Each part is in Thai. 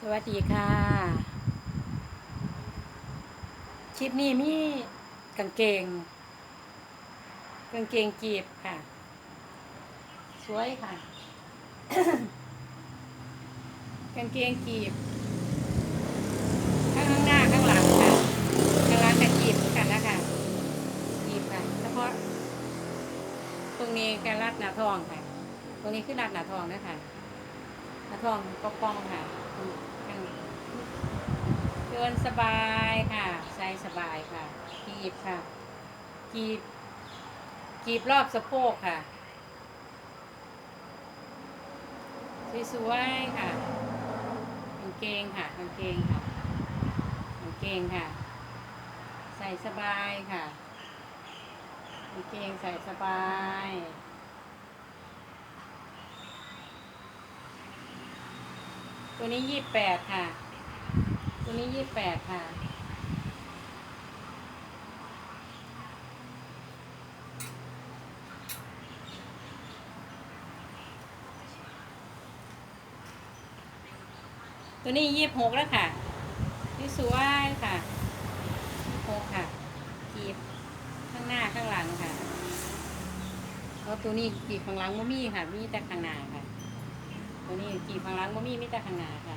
สวัสดีค่ะ คลิปนี้มีกางเกง กางเกงจีบค่ะ สวยค่ะ กางเกงจีบ ข้างหน้าข้างหลังค่ะข้างหลังจะจีบเหมือนกันนะคะจีบค่ะเฉพาะ ตรงนี้การรัดหน้าทองค่ะ ตรงนี้คือรัดหน้าทองนะคะหน้าทองก็ป้องค่ะ ข้างนี้เดินสบายค่ะใส่สบายค่ะกีบค่ะกีบกีบรอบสะโพกค่ะสวยๆค่ะกางเกงค่ะกางเกงค่ะกางเกงค่ะ ใส่สบายค่ะกางเกงใส่สบาย ตัวนี้ยี่แปดค่ะ ตัวนี้ยี่แปดค่ะ ตัวนี้ยี่หกแล้วค่ะนี่สวยค่ะยี่หกค่ะกีบข้างหน้าข้างหลังค่ะแล้วตัวนี้กีบข้างหลังไม่มีค่ะ มีแต่ข้างหน้าค่ะ ตัวนี้กีบข้างหลังบ่มีมีแต่ข้างหน้าค่ะ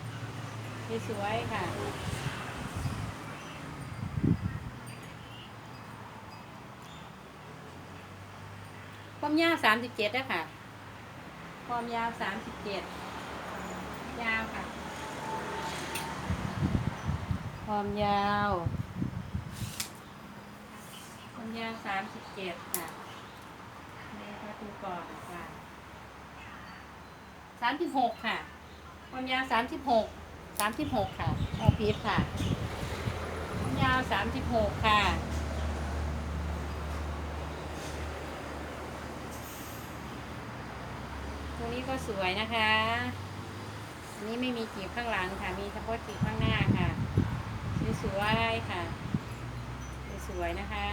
นี่สวยค่ะความยาวสามสิบเจ็ดนะค่ะ ความยาวสามสิบเจ็ดยาวค่ะ ความยาว ความยาวสามสิบเจ็ดค่ะนี่ก็ดูก่อนค่ะ สามสิบหกค่ะ ความยาวสามสิบหกสามสิบหกค่ะโอพีทค่ะ ความยาวสามสิบหกค่ะตัวนี้ก็สวยนะคะ อันนี้ไม่มีจีบข้างหลังค่ะ มีเฉพาะจีบข้างหน้าค่ะ สวยๆค่ะ สวยๆนะคะ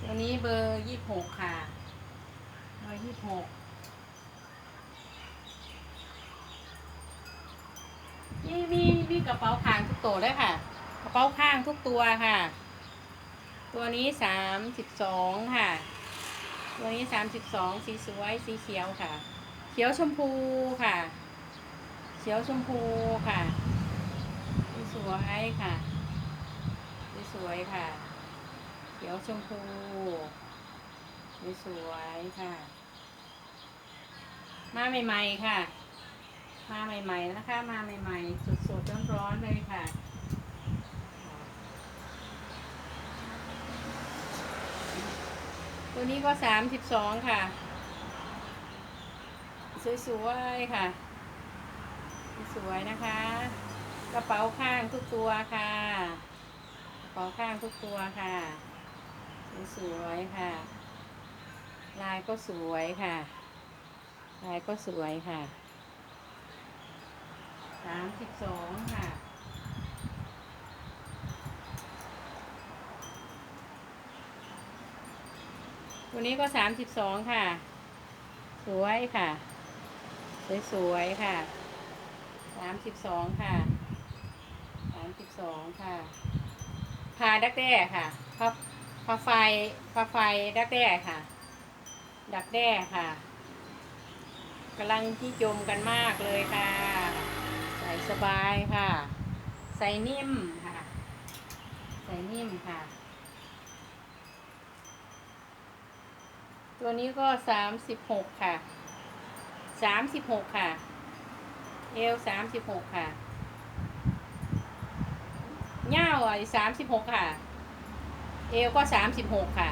ตัวนี้เบอร์ยี่หกค่ะ เบอร์ยี่หก มีมีกระเป๋าข้างทุกตัวด้วยค่ะ กระเป๋าข้างทุกตัวค่ะ ตัวนี้สามสิบสองค่ะ ตัวนี้สามสิบสองสีสวยสีเขียวค่ะ เขียวชมพูค่ะ เขียวชมพูค่ะสีสวยค่ะสีสวยค่ะ เขียวชมพูสีสวยค่ะ มาใหม่ๆค่ะ มาใหม่ๆนะคะ มาใหม่ๆสดๆร้อนๆเลยค่ะตัวนี้ก็สามสิบสองค่ะ สวยๆค่ะ สวยนะคะ กระเป๋าข้างทุกตัวค่ะ กระเป๋าข้างทุกตัวค่ะ สวยๆค่ะ ลายก็สวยค่ะ ลายก็สวยค่ะ สามสิบสองค่ะ ตัวนี้ก็สามสิบสองค่ะ สวยค่ะ สวยๆค่ะสามสิบสองค่ะสามสิบสองค่ะพาดักแด้ค่ะพาพาไฟพาไฟดักแด้ค่ะ ดักแด้ค่ะกำลังที่จมกันมากเลยค่ะ สบายค่ะ ใส่นิ่มค่ะ ใส่นิ่มค่ะ ตัวนี้ก็สามสิบหกค่ะสามสิบหกค่ะ เอวสามสิบหกค่ะเง่าอะสามสิบหกค่ะ เอวก็สามสิบหกค่ะ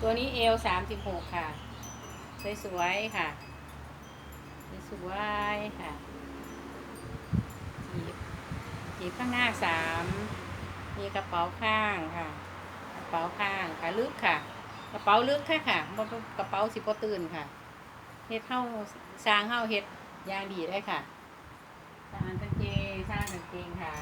ตัวนี้เอวสามสิบหกค่ะ สวยๆค่ะ สวยๆค่ะ จีบจีบข้างหน้าสามมีกระเป๋าข้างค่ะ กระเป๋าข้างค่ะลึกค่ะ กระเป๋าลึกแค่ค่ะกระเป๋าสิบปตื่นค่ะเฮ็ดเข้าสร้างเข้าเฮ็ดยางดีได้ค่ะสร้างกางเกงสร้างกางเกงค่ะ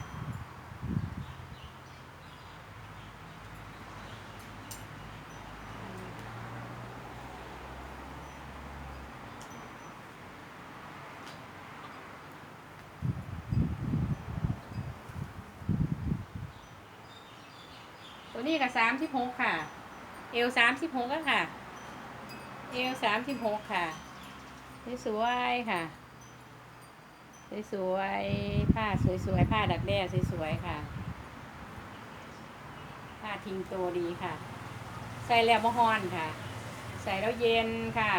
นี้กับสามสิบหกค่ะ เอวสามสิบหกก็ค่ะ เอวสามสิบหกค่ะ สวยๆค่ะ สวยๆ ผ้าสวยๆ ผ้าดักแด้สวยๆ ค่ะ ผ้าทิ้งโตดีค่ะ ใส่แล้วมะฮอนค่ะ ใส่แล้วเย็นค่ะ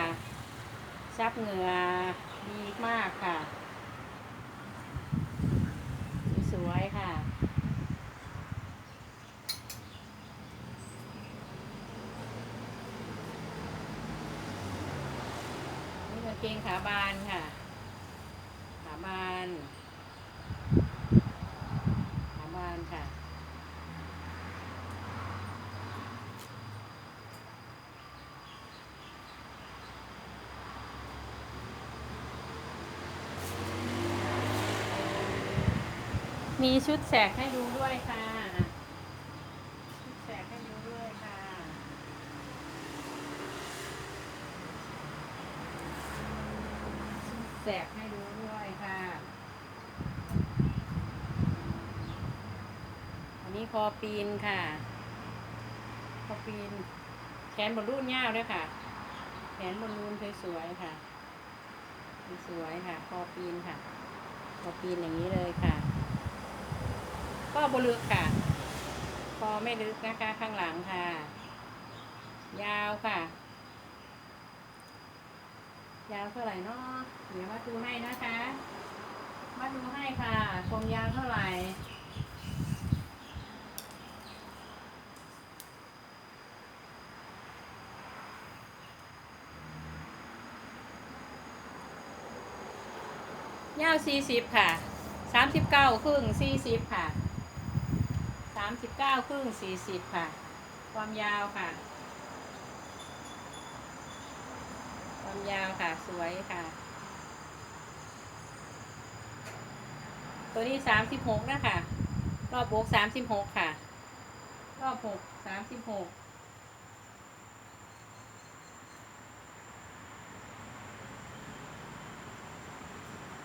ซับเหงื่อดีมากค่ะ สวยๆ ค่ะ นี่กางเกงขาบานค่ะขาบานขาบานค่ะมีชุดแสกให้ดูด้วยค่ะ ชุดแสกให้ดูด้วยค่ะ แสกให้ดูด้วยค่ะ อันนี้คอปีนค่ะ คอปีน แขนบนรูนยาวด้วยค่ะ แขนบนรูนสวยๆค่ะ สวยค่ะ คอปีนค่ะ คอปีนอย่างนี้เลยค่ะ ก็บลึกค่ะ คอไม่ลึกนะคะข้างหลังค่ะ ยาวค่ะ ยาวเท่าไหร่เนาะเดี๋ยวมาดูให้นะคะมาดูให้ค่ะความยาวเท่าไหร่ยาวสี่สิบค่ะสามสิบเก้าครึ่งสี่สิบค่ะสามสิบเก้าครึ่งสี่สิบค่ะ ความยาวค่ะ ความ ยาวค่ะ สวยค่ะ ตัวนี้สามสิบหกนะคะ รอบอกสามสิบหกค่ะ รอบหกสามสิบหก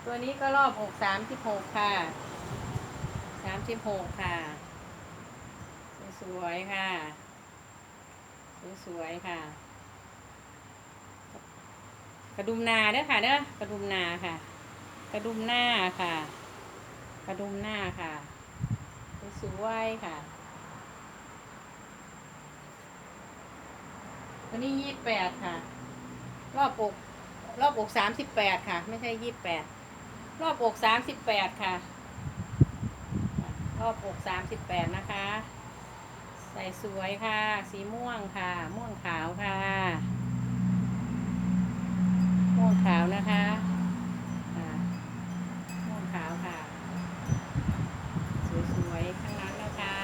ตัวนี้ก็รอบอกสามสิบหกค่ะ สามสิบหกค่ะ สวยๆค่ะ สวยๆค่ะ กระดุมนาเด้อค่ะเด้อกระดุมนาค่ะ กระดุมหน้าค่ะ กระดุมหน้าค่ะสวยค่ะตัวนี้ยี่แปดค่ะ รอบอกรอบอกสามสิบแปดค่ะ ไม่ใช่ยี่แปดรอบอกสามสิบแปดค่ะ รอบอกสามสิบแปดนะคะ ใส่สวยค่ะ สีม่วงค่ะ ม่วงขาวค่ะ ม่วงขาวนะคะอ่าม่วงขาวค่ะ สวยๆข้างนั้นนะคะ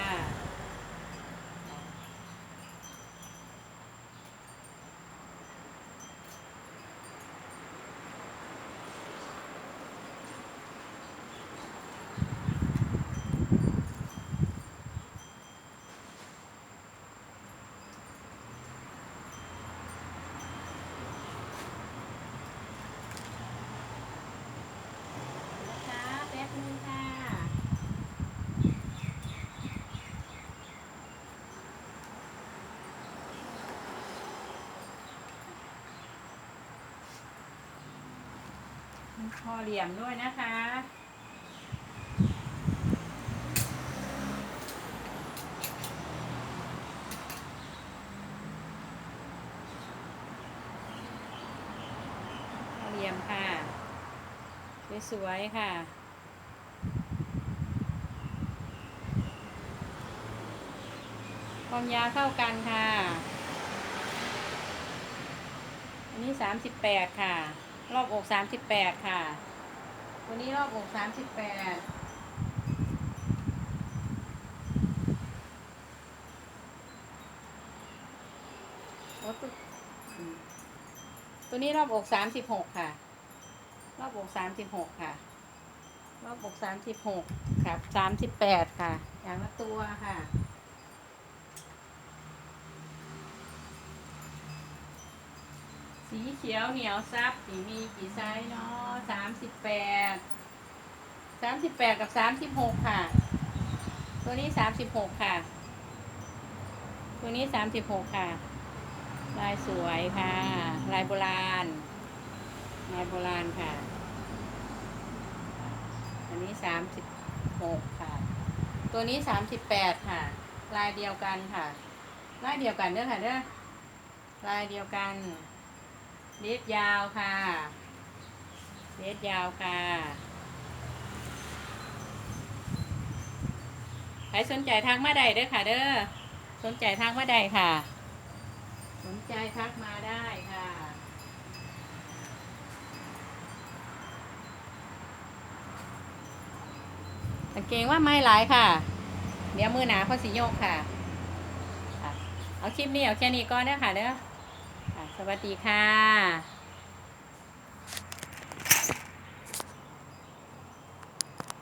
นะคะแป๊บนึงค่ะ มีคอเหลี่ยมด้วยนะคะคอเหลี่ยมค่ะ สวยๆค่ะความยาวเท่ากันค่ะ อันนี้สามสิบแปดค่ะ รอบอกสามสิบแปดค่ะตัวนี้รอบอกสามสิบแปดตัวนี้รอบอกสามสิบหกค่ะ รอบอกสามสิบหกค่ะ รอบอกสามสิบหกครับสามสิบแปดค่ะ อย่างละตัวค่ะ สีเขียวเหนียวซับนี่มีกี่ไซส์เนาะสามสิบแปดสามสิบแปดกับสามสิบหกค่ะ ตัวนี้สามสิบหกค่ะ ตัวนี้สามสิบหกค่ะ ลายสวยค่ะ ลายโบราณ ลายโบราณค่ะ อันนี้สามสิบหกค่ะ ตัวนี้สามสิบแปดค่ะ ลายเดียวกันค่ะ ลายเดียวกันเด้อค่ะเด้อ ลายเดียวกัน เล็ดยาวค่ะเล็ดยาวค่ะ ใครสนใจทางมาได้เด้อค่ะ เด้อ สนใจทางมาได้ค่ะ สนใจทักมาได้ค่ะสังเกงว่าไม่หลายค่ะ เดี๋ยวมือหนาเขาสิโยกค่ะ เอาคลิปนี้เอาแค่นี้ก่อนเด้อค่ะเด้อ สวัสดีค่ะ